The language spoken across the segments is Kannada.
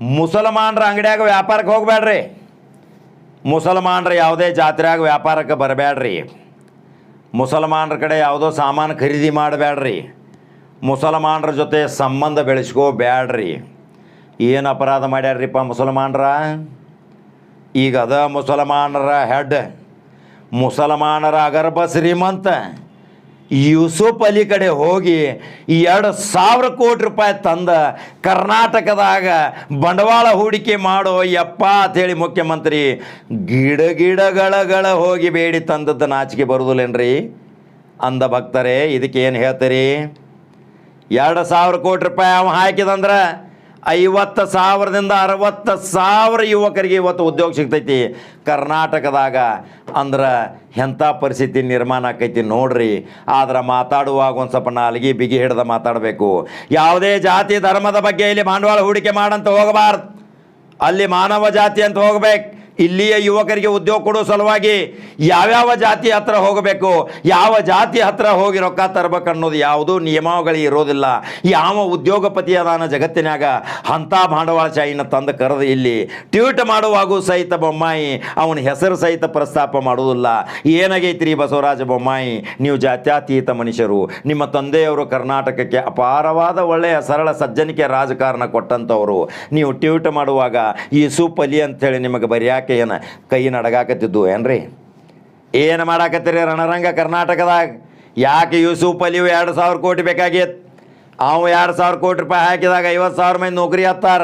ಮುಸಲ್ಮಾನರ ಅಂಗಡಿಯಾಗ ವ್ಯಾಪಾರಕ್ಕೆ ಹೋಗಬೇಡ್ರಿ. ಮುಸಲ್ಮಾನರು ಯಾವುದೇ ಜಾತ್ರೆಯಾಗ ವ್ಯಾಪಾರಕ್ಕೆ ಬರಬೇಡ್ರಿ. ಮುಸಲ್ಮಾನರ ಕಡೆ ಯಾವುದೋ ಸಾಮಾನು ಖರೀದಿ ಮಾಡಬೇಡ್ರಿ. ಮುಸಲ್ಮಾನರ ಜೊತೆ ಸಂಬಂಧ ಬೆಳೆಸ್ಕೋಬೇಡ್ರಿ. ಏನು ಅಪರಾಧ ಮಾಡ್ಯಾರ್ರಿಪ್ಪ ಮುಸಲ್ಮಾನರ? ಈಗ ಅದ ಮುಸಲ್ಮಾನರ ಹೆಡ್ ಮುಸಲ್ಮಾನರ ಅಗರ್ಭ ಶ್ರೀಮಂತ. ಯೂಸುಫ್ ಅಲಿ ಕಡೆ ಹೋಗಿ ಎರಡು ಸಾವಿರ ಕೋಟಿ ರೂಪಾಯಿ ತಂದ ಕರ್ನಾಟಕದಾಗ ಬಂಡವಾಳ ಹೂಡಿಕೆ ಮಾಡೋ ಯಪ್ಪ ಅಂತೇಳಿ ಮುಖ್ಯಮಂತ್ರಿ ಗಿಡ ಗಿಡಗಳಗಳ ಹೋಗಿ ಬೇಡಿ ತಂದದ್ದು ನಾಚಿಕೆ ಬರುದಿಲ್ಲೇನ್ರಿ? ಅಂದ ಭಕ್ತರೇ ಇದಕ್ಕೆ ಏನು ಹೇಳ್ತೀರಿ? ಎರಡು ಸಾವಿರ ಕೋಟಿ ರೂಪಾಯಿ ಅವ ಹಾಕಿದಂದ್ರೆ ಐವತ್ತು ಸಾವಿರದಿಂದ ಅರವತ್ತು ಸಾವಿರ ಯುವಕರಿಗೆ ಇವತ್ತು ಉದ್ಯೋಗ ಸಿಗ್ತೈತಿ. ಕರ್ನಾಟಕದಾಗ ಅಂದ್ರೆ ಎಂಥ ಪರಿಸ್ಥಿತಿ ನಿರ್ಮಾಣ ಆಕೈತಿ ನೋಡ್ರಿ. ಆದ್ರೆ ಮಾತಾಡುವಾಗ ಒಂದು ಸ್ವಲ್ಪ ನಾಲ್ಗಿ ಬಿಗಿ ಹಿಡ್ದು ಮಾತಾಡಬೇಕು. ಯಾವುದೇ ಜಾತಿ ಧರ್ಮದ ಬಗ್ಗೆ ಇಲ್ಲಿ ಬಂಡವಾಳ ಹೂಡಿಕೆ ಮಾಡಂತ ಹೋಗಬಾರ್ದು. ಅಲ್ಲಿ ಮಾನವ ಜಾತಿ ಅಂತ ಹೋಗ್ಬೇಕು. ಇಲ್ಲಿಯ ಯುವಕರಿಗೆ ಉದ್ಯೋಗ ಕೊಡೋ ಸಲುವಾಗಿ ಯಾವ್ಯಾವ ಜಾತಿ ಹತ್ರ ಹೋಗಬೇಕು, ಯಾವ ಜಾತಿ ಹತ್ರ ಹೋಗಿ ರೊಕ್ಕ ತರಬೇಕು ಅನ್ನೋದು ಯಾವುದೂ ನಿಯಮಾವಳಿ ಇರೋದಿಲ್ಲ. ಯಾವ ಉದ್ಯೋಗಪತಿ ಅದಾನ ಜಗತ್ತಿನಾಗ ಅಂಥ ಬಂಡವಾಳಶಾಹಿನ ತಂದು ಕರೆದು ಇಲ್ಲಿ ಟ್ವೀಟ್ ಮಾಡುವಾಗೂ ಸಹಿತ ಬೊಮ್ಮಾಯಿ, ಅವನ ಹೆಸರು ಸಹಿತ ಪ್ರಸ್ತಾಪ ಮಾಡುವುದಿಲ್ಲ. ಏನಾಗೈತ್ರಿ ಬಸವರಾಜ ಬೊಮ್ಮಾಯಿ, ನೀವು ಜಾತ್ಯಾತೀತ ಮನುಷ್ಯರು. ನಿಮ್ಮ ತಂದೆಯವರು ಕರ್ನಾಟಕಕ್ಕೆ ಅಪಾರವಾದ ಒಳ್ಳೆಯ ಸರಳ ಸಜ್ಜನಿಕೆ ರಾಜಕಾರಣ ಕೊಟ್ಟಂಥವರು. ನೀವು ಟ್ವೀಟ್ ಮಾಡುವಾಗ ಈ ಸೂಪ್ ಅಲಿ ಅಂಥೇಳಿ ನಿಮಗೆ ಬರೆಯಾಕೆ ಏನು ಕೈ ನಡಗಾಕತ್ತಿದ್ದು ಏನ್ರಿ? ಏನು ಮಾಡಾಕತ್ತೀರಿ ರಣರಂಗ ಕರ್ನಾಟಕದಾಗ? ಯಾಕೆ ಯೂಸುಫ್ ಅಲಿವು ಎರಡು ಸಾವಿರ ಕೋಟಿ ಬೇಕಾಗಿತ್ತು ಅವು ಎರಡು ಸಾವಿರ ಕೋಟಿ ರೂಪಾಯಿ ಹಾಕಿದಾಗ ಐವತ್ತು ಸಾವಿರ ಮಂದಿ ನೌಕರಿ ಹತ್ತಾರ.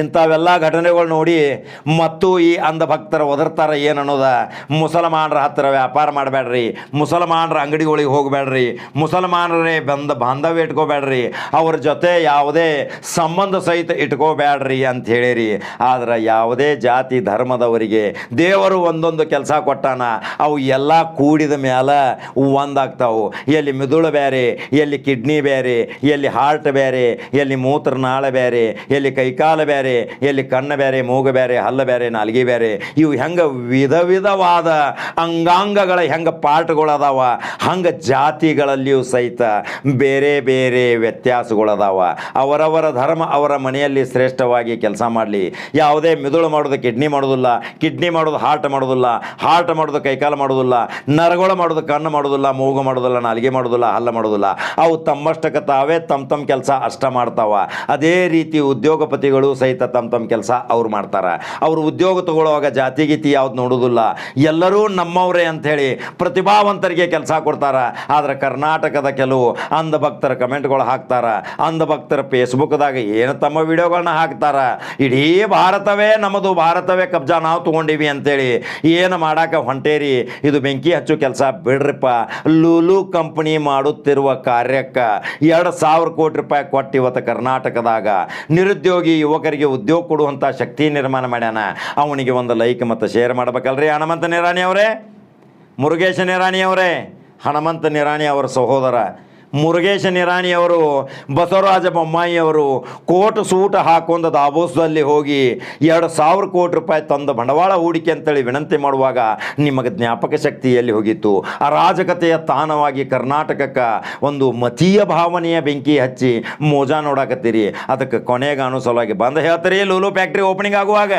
ಇಂಥವೆಲ್ಲ ಘಟನೆಗಳು ನೋಡಿ ಮತ್ತು ಈ ಅಂಧಭಕ್ತರು ಒದರ್ತಾರೆ ಏನು ಅನ್ನೋದ ಮುಸಲ್ಮಾನರ ಹತ್ತಿರ ವ್ಯಾಪಾರ ಮಾಡಬೇಡ್ರಿ ಮುಸಲ್ಮಾನರ ಅಂಗಡಿಗಳಿಗೆ ಹೋಗಬೇಡ್ರಿ ಮುಸಲ್ಮಾನರೇ ಬಂದ ಬಾಂಧವ್ಯ ಇಟ್ಕೋಬೇಡ್ರಿ ಅವ್ರ ಜೊತೆ ಯಾವುದೇ ಸಂಬಂಧ ಸಹಿತ ಇಟ್ಕೋಬೇಡ್ರಿ ಅಂತ ಹೇಳಿರಿ. ಆದ್ರೆ ಯಾವುದೇ ಜಾತಿ ಧರ್ಮದವರಿಗೆ ದೇವರು ಒಂದೊಂದು ಕೆಲಸ ಕೊಟ್ಟಾನ, ಅವು ಎಲ್ಲ ಕೂಡಿದ ಮೇಲೆ ಒಂದಾಗ್ತಾವು. ಎಲ್ಲಿ ಮಿದುಳು ಬೇರೆ ಎಲ್ಲಿ ಕಿಡ್ನಿ ಬೇರೆ ಎಲ್ಲಿ ಹಾರ್ಟ್ ಬೇರೆ ಎಲ್ಲಿ ಮೂತ್ರನಾಳ ಬೇರೆ ಎಲ್ಲಿ ಕೈಕಾಲ ಬೇರೆ ಎಲ್ಲಿ ಕಣ್ಣು ಬೇರೆ, ಮೂಗು ಬೇರೆ, ಹಲ್ಲ ಬೇರೆ, ನಾಲ್ಗೆ ಬೇರೆ, ಇವು ಹೆಂಗೆ ವಿಧ ವಿಧವಾದ ಅಂಗಾಂಗಗಳ ಹೆಂಗೆ ಪಾರ್ಟ್ಗಳದಾವ, ಹಂಗೆ ಜಾತಿಗಳಲ್ಲಿಯೂ ಸಹಿತ ಬೇರೆ ಬೇರೆ ವ್ಯತ್ಯಾಸಗಳದಾವ. ಅವರವರ ಧರ್ಮ ಅವರ ಮನೆಯಲ್ಲಿ ಶ್ರೇಷ್ಠವಾಗಿ ಕೆಲಸ ಮಾಡಲಿ. ಯಾವುದೇ ಮಿದುಳು ಮಾಡೋದು ಕಿಡ್ನಿ ಮಾಡೋದಿಲ್ಲ, ಕಿಡ್ನಿ ಮಾಡೋದು ಹಾರ್ಟ್ ಮಾಡೋದಿಲ್ಲ, ಹಾರ್ಟ್ ಮಾಡೋದು ಕೈಕಾಲು ಮಾಡೋದಿಲ್ಲ, ನರಗಳು ಮಾಡೋದು ಕಣ್ಣು ಮಾಡೋದಿಲ್ಲ, ಮೂಗು ಮಾಡೋದಿಲ್ಲ, ನಾಲಿಗೆ ಮಾಡೋದಿಲ್ಲ, ಹಲ್ಲ ಮಾಡೋದಿಲ್ಲ. ಅವು ತಮ್ಮಷ್ಟಕ್ಕೆ ತಾವೇ ತಮ್ಮ ತಮ್ಮ ಕೆಲಸ ಅಷ್ಟ ಮಾಡ್ತಾವ. ಅದೇ ರೀತಿ ಉದ್ಯೋಗಪತಿಗಳು ಸಹಿತ ತಮ್ಮ ತಮ್ಮ ಕೆಲಸ ಅವ್ರು ಮಾಡ್ತಾರೆ. ಅವರು ಉದ್ಯೋಗ ತಗೊಳ್ಳುವಾಗ ಜಾತಿ ಗೀತಿ ಯಾವ್ದು ನೋಡೋದಿಲ್ಲ. ಎಲ್ಲರೂ ನಮ್ಮವರೇ ಅಂಥೇಳಿ ಪ್ರತಿಭಾವಂತರಿಗೆ ಕೆಲಸ ಕೊಡ್ತಾರ. ಆದರೆ ಕರ್ನಾಟಕದ ಕೆಲವು ಅಂಧ ಭಕ್ತರ ಕಮೆಂಟ್ಗಳು ಹಾಕ್ತಾರ. ಅಂಧಭಕ್ತರ ಫೇಸ್ಬುಕ್ದಾಗ ಏನು ತಮ್ಮ ವಿಡಿಯೋಗಳನ್ನ ಹಾಕ್ತಾರ. ಇಡೀ ಭಾರತವೇ ನಮ್ಮದು, ಭಾರತವೇ ಕಬ್ಜಾ ನಾವು ತೊಗೊಂಡಿವಿ ಅಂತೇಳಿ ಏನು ಮಾಡಾಕ ಹೊಂಟೇರಿ. ಇದು ಬೆಂಕಿ ಹಚ್ಚು ಕೆಲಸ ಬಿಡ್ರಿಪ್ಪ. ಲೂಲು ಕಂಪನಿ ಮಾಡುತ್ತಿರುವ ಕಾರ್ಯಕ್ಕೆ ಎರಡು ಸಾವಿರ ಕೋಟಿ ರೂಪಾಯಿ ಕೊಟ್ಟು ಇವತ್ತು ಕರ್ನಾಟಕದಾಗ ನಿರುದ್ಯೋಗಿ ಯುವಕರಿಗೆ ಉದ್ಯೋಗ ಕೊಡುವಂಥ ಶಕ್ತಿ ನಿರ್ಮಾಣ ಮಾಡ್ಯಾನ, ಅವನಿಗೆ ಒಂದು ಲೈಕ್ ಮತ್ತು ಶೇರ್ ಮಾಡ್ಬೇಕಲ್ರಿ ಹನುಮಂತ ನಿರಾಣಿ ಅವರೇ? ಮುರುಗೇಶ ನಿರಾಣಿ ಅವರೇ? ಹನುಮಂತ ನಿರಾಣಿ ಅವರ ಸಹೋದರ. ಮುರುಗೇಶ ನಿರಾಣಿ ಅವರು ಬಸವರಾಜ ಬೊಮ್ಮಾಯಿಯವರು ಕೋಟ್ ಸೂಟ ಹಾಕೊಂಡ ದಾಬೋಸ್ದಲ್ಲಿ ಹೋಗಿ ಎರಡು ಸಾವಿರ ಕೋಟಿ ರೂಪಾಯಿ ತಂದ ಬಂಡವಾಳ ಹೂಡಿಕೆ ಅಂತೇಳಿ ವಿನಂತಿ ಮಾಡುವಾಗ ನಿಮಗೆ ಜ್ಞಾಪಕ ಶಕ್ತಿ ಎಲ್ಲಿ ಹೋಗಿತ್ತು. ಅರಾಜಕತೆಯ ತಾಣವಾಗಿ ಕರ್ನಾಟಕಕ್ಕೆ ಒಂದು ಮತೀಯ ಭಾವನೆಯ ಬೆಂಕಿ ಹಚ್ಚಿ ಮೋಜಾ ನೋಡಾಕತ್ತೀರಿ. ಅದಕ್ಕೆ ಕೊನೆಗಾನು ಅನುಸಲವಾಗಿ ಬಂದು ಹೇಳ್ತಾರೆ, ಲೂಲು ಫ್ಯಾಕ್ಟ್ರಿ ಓಪನಿಂಗ್ ಆಗುವಾಗ.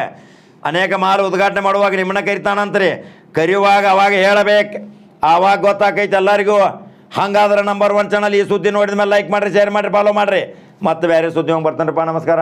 ಅನೇಕ ಮಾರು ಉದ್ಘಾಟನೆ ಮಾಡುವಾಗ ನಿಮ್ಮನ್ನ ಕರಿತಾನಂತ್ರಿ. ಕರೆಯುವಾಗ ಅವಾಗ ಹೇಳಬೇಕು. ಆವಾಗ ಗೊತ್ತಾಕೈತೆ ಎಲ್ಲರಿಗೂ. ಹಂಗಾದ್ರೆ ನಂಬರ್ ಒನ್ ಚಾನಲ್ ಈ ಸುದ್ದಿ ನೋಡಿದ ಮೇಲೆ ಲೈಕ್ ಮಾಡಿರಿ ಶೇರ್ ಮಾಡಿರಿ ಫಾಲೋ ಮಾಡಿರಿ. ಮತ್ತೆ ಬೇರೆ ಸುದ್ದಿ ಹೋಗಿ ಬರ್ತಾನಪ್ಪ ನಮಸ್ಕಾರ.